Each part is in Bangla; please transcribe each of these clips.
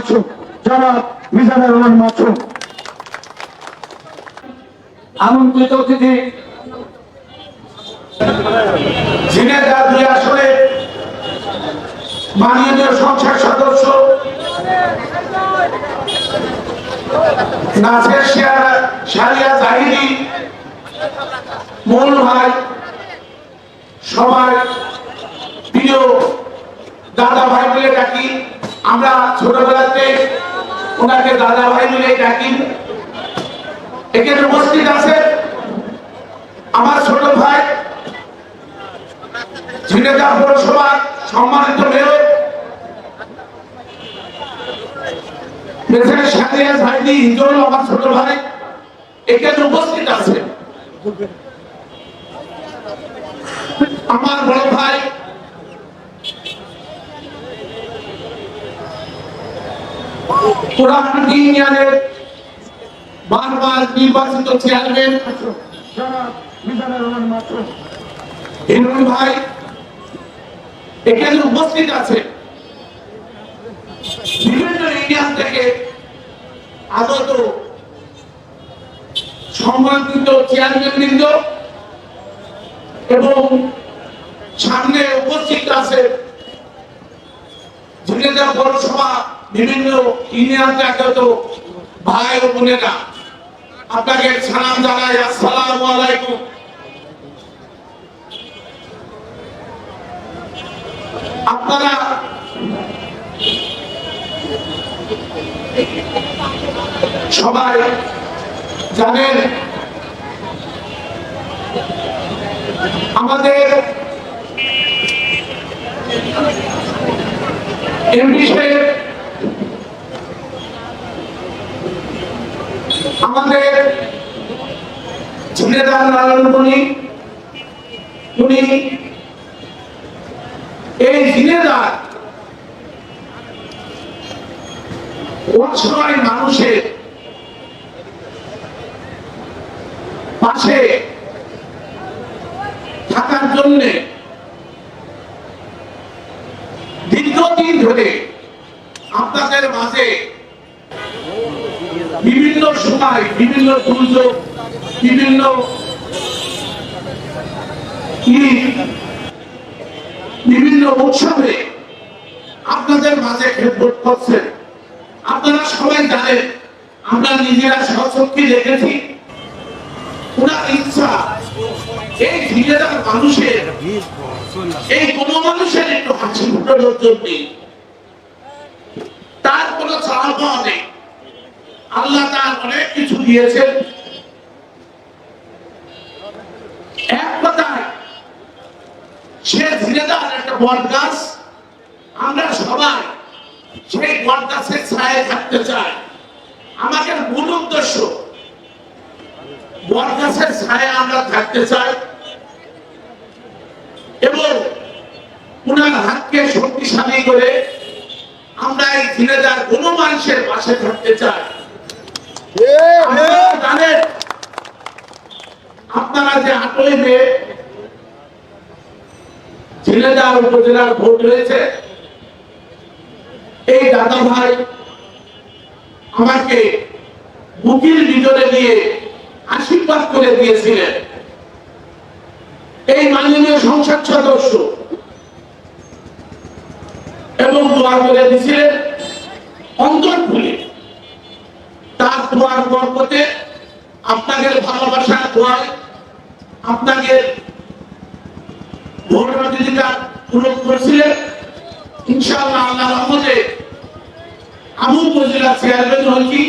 মাসুম, জনাব মিজানুর রহমান মাসুম। আমন্ত্রিত অতিথি ঝিনেদা মাননীয় সংসদ সদস্য নাসের শিয়া শারিয়া জাহিদি মূল ভাই, সবাই, প্রিয় দাদা ভাই বলে ডাকি। আমরা ছোটবেলাতে ওনাকে দাদা ভাই বলে ডাকি। এখানে উপস্থিত আছে আমার ছোট ভাই ঝিনেদা পৌরসভার সম্মানিত মেয়র আমার ছোট ভাই। আছে। আমার বড় ভাই পুরানটি ইউনিয়নের বারবার নির্বাচিত চেয়ারম্যান এখানে উপস্থিত আছে। বিভিন্ন ইউনিয়ন থেকে আগত সম্মানিত এবং সামনে উপস্থিত আছে ঝিনেদা পৌরসভা বিভিন্ন ইউনিয়ন আগত ভাই ও বোনেরা, আপনাকে সালাম জানাই, আসসালামু আলাইকুম। আপনারা সবাই জানেন, আমাদের এমপি সাহেব আমাদের ঝিনেদার নারায়ণ উনি এই ঝিনেদার অসহায় মানুষের পাশে থাকার জন্য দীর্ঘদিন ধরে আপনাদের মাঝে বিভিন্ন সময়, বিভিন্ন দুর্যোগ বিভিন্ন বিভিন্ন উৎসবে আপনাদের মাঝে খেদমত করছেন। আপনারা সবাই জানেন, আমরা নিজেরা সশক্তি দেখেছি। ওনার ইচ্ছা, এই মানুষের, এই কোন মানুষের একটু হাসি ফুটানোর জন্য। তার কোনো চাওয়া নেই। আল্লাহ তার অনেক কিছু দিয়েছেন। এক কথায়, সে ধীরেদার একটা বট গাছ, আমরা সবাই সেই বট গাছের ছায় থাকতে চাই। আমাদের মূল উদ্দেশ্য, বট গাছের ছায় আমরা থাকতে চাই এবং উনার হাতকে শক্তিশালী করে আমরা এই ধীরেদার কোন মানুষের পাশে থাকতে চাই। আপনারা যে উপজেলার ভোট হয়েছে এই দাদা ভাই আমাকে বুকির ভিতরে নিয়ে আশীর্বাদ করে দিয়েছিলেন। এই মাননীয় সংসদ সদস্য এবং দোয়া করে দিয়েছিলেন অন্তর খুলে। দোয়ার বরকতে আপনাদের ভালোবাসা দোয়ায় আপনাদের ভোট প্রতিযোগিতা পূরণ করছিলেন। ইনশাআল্লাহ আল্লাহ রহমতে আমি উপজেলা চেয়ারম্যান হয়েছি।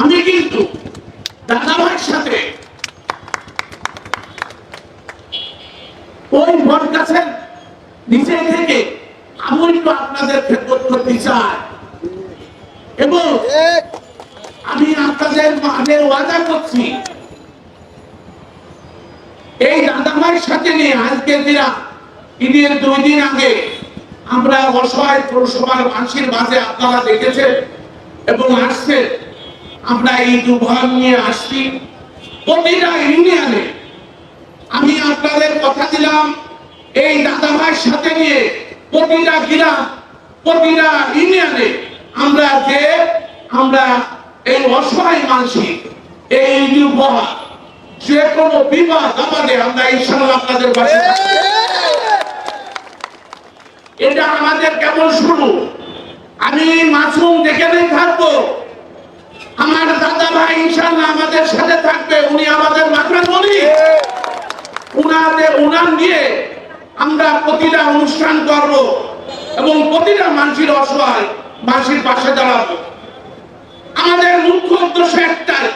আমি কিন্তু দাদা ভাইয়ের সাথে ওই ভোট গাছের নিচে থেকে আমি একটু আপনাদের খেদমত করতে চাই। এবং ওয়াদা করছি এই দাদা ভাইয়ের সাথে নিয়ে আজকে দিনা ঈদের দুই দিন আগে আমরা অসহায় পৌরসভার মানুষের মাঝে আপনারা দেখেছেন এবং আসছে আমরা এই দুর্ভাগ নিয়ে আসছি। প্রতিটা ইউনিয়নে আমি আপনাদের কথা দিলাম, এই দাদা ভাইয়ের সাথে নিয়ে প্রতিটা গ্রাম, প্রতিটা ইউনিয়নে আমরা যে আমরা এই অসহায় মানসিক এই উপহার যে কোনো বিবাদ আমাদের, আমরা ইনশাআল্লাহ আপনাদের পাশে এটা আমাদের কেবল শুরু। আমি মাসুম যেখানেই থাকব, আমার দাদা ভাই ইনশাআল্লাহ আমাদের সাথে থাকবে, উনি আমাদের মাথার বলি। উনাদের উনার নিয়ে আমরা প্রতিটা অনুষ্ঠান করব এবং প্রতিটা মানুষের অসহায় মানুষের পাশে দাঁড়াবো। আমাদের মুখ্য উদ্দেশ্য একটাই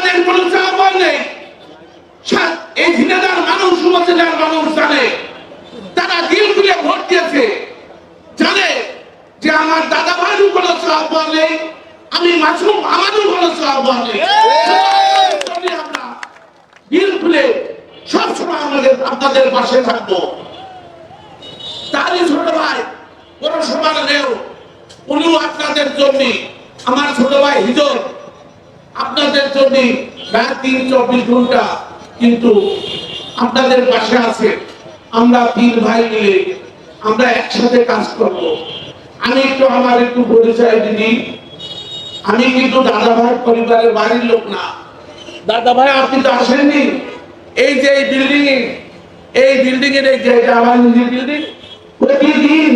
আমাদের কোনো চাপ নেই। এই ঝিনাদার মানুষ উপজেলার মানুষ জানে। তারা দিল খুলে ভোট দিয়েছে। জানে যে আমার দাদা ভাইয়ের কোনো চাপ নেই, আমি মাসুম আমারও কোনো চাপ নেই। আমরা। দিল খুলে সবসময় আমাদের আপনাদের পাশে থাকব। তারই ছোট ভাই পৌরসভার নেও উনিও আপনাদের জন্য। আমার ছোট ভাই হিজর। আপনাদের জন্য রাত তিন চব্বিশ ঘণ্টা কিন্তু আপনাদের পাশে আছে। আমরা তিন ভাই মিলে আমরা একসাথে কাজ করব। আমি একটু আমার একটু পরিচয় দিদি আমি কিন্তু দাদা ভাই পরিবারের বাড়ির লোক না। দাদা ভাই আপনি তো আসেননি। এই যে এই বিল্ডিং এই বিল্ডিং এর এই যে আমার নিজের বিল্ডিং প্রতিদিন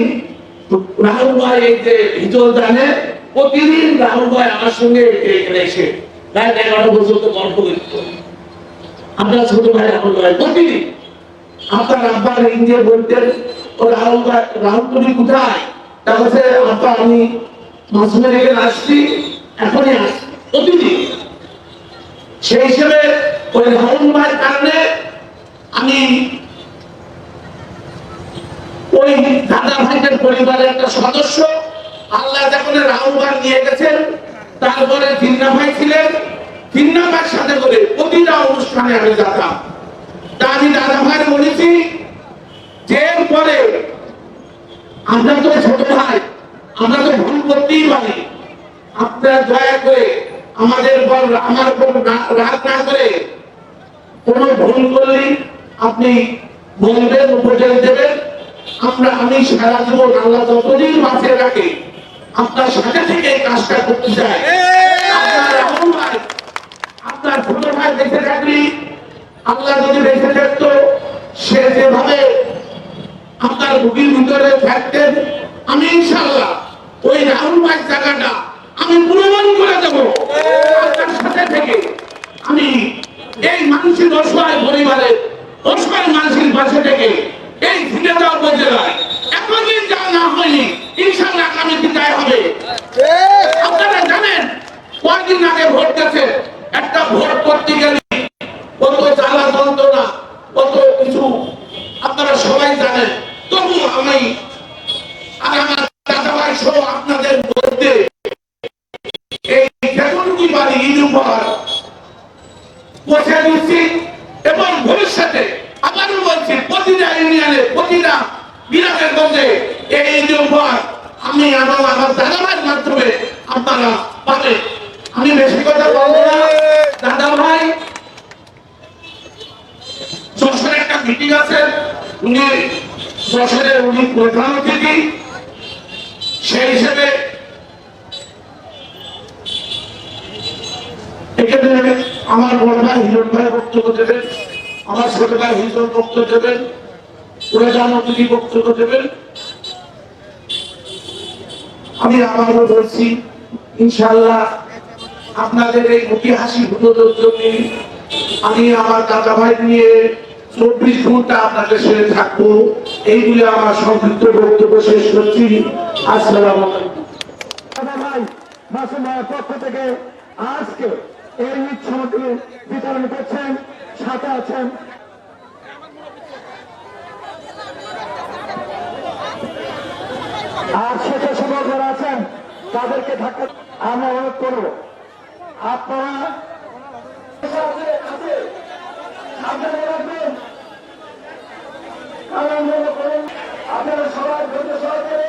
রাহুল ভাই এই যে হিজল জানে, প্রতিদিন রাহুল ভাই আমার সঙ্গে এখানে এসে রাত এগারো পর্যন্ত গল্প করত। আমরা ছোট ভাই রাহুল ভাই প্রতিদিন আপনার আব্বার ইন্ডিয়া বলতেন ও রাহুল ভাই, রাহুল তুমি কোথায়? তা বলছে, আব্বা, আমি মাসুমের এখানে আসছি, এখনই আসছি। প্রতিদিন সেই হিসেবে ওই রাহুল ভাইয়ের কারণে আমি ওই দাদা ভাইদের পরিবারের একটা সদস্য, আল্লাহ যখন রাহুল ভাই নিয়ে গেছেন তারপরে তিন্না ভাই ছিলেন তিন্না ভাইয়ের সাথে করে প্রতিটা অনুষ্ঠানে আমি যেতাম। তা আমি দাদা ভাই বলেছি যে পরে আমরা তো ছোট ভাই, আমরা তো ভুল করতেই পারি। আপনারা দয়া করে আমাদের উপর, আমার উপর রাগ না করে কোন ভুল করলে আপনি বলবেন, উপদেশ দেবেন। আমরা, আমি সারা জীবন আল্লাহ যতদিন বাঁচে রাখে আপনার সাথে থেকে এই কাজটা করতে চাই। আপনার ছোট ভাই বেঁচে থাকলি আল্লাহ যদি বেঁচে থাকতো সে যেভাবে আপনার বুকের ভিতরে থাকতেন আমি ইনশাল্লাহ ওই রাহুল ভাই জায়গাটা আমি প্রমাণ করে দেবো। আপনার সাথে থেকে আমি এই মানুষের অসহায় পরিবারের অসহায় মানুষের পাশে থেকে এই ঝিনাদা উপজেলায় এতদিন যা না হয়নি ইনশাল্লাহ আগামী বিদায় হবে। আপনারা জানেন কয়েকদিন আগে ভোট গেছে? একটা ভোট করতে গেলে কত জ্বালা যন্ত্রণা, কত কিছু আপনারা সবাই জানেন। তবু আমি আর আমার দাদা ভাই সহ আপনাদের মধ্যে এই যতটুকু পারি ঈদ উপহার দিচ্ছি এবং ভবিষ্যতে আবারও বলছি, প্রতিটা ইউনিয়নে, প্রতিটা বিরাটের মধ্যে এই ঈদ আমি এবং আমার দাদা ভাইয়ের মাধ্যমে আপনারা পাবেন আমি বেশি কথা বলব না। দাদা ভাই যশোরে একটা মিটিং আছে। উনি যশোরে উনি প্রধান অতিথি। সেই হিসেবে এখানে আমার বড় ভাই হিরণ ভাই বক্তব্য দেবেন, আমার ছোট ভাই হিরণ বক্তব্য দেবেন, প্রধান অতিথি বক্তব্য দেবেন। আমি আবারও বলছি ইনশাল্লাহ আপনাদের এই মুখে হাসি ফুটোর জন্য আমি আমার দাদা ভাই নিয়ে চব্বিশ ঘণ্টা আপনাদের সাথে থাকব। এইগুলো আমার সংক্ষিপ্ত বক্তব্য শেষ করছি। আসসালাম আজকে এই সামগ্রী বিতরণ করছেন, সাথে আছেন আর শেষে সময় যারা আছেন তাদেরকে ধাক্কা আমরা অনুরোধ করব। আপনারা আপনারা সবাই ধৈর্য সহকারে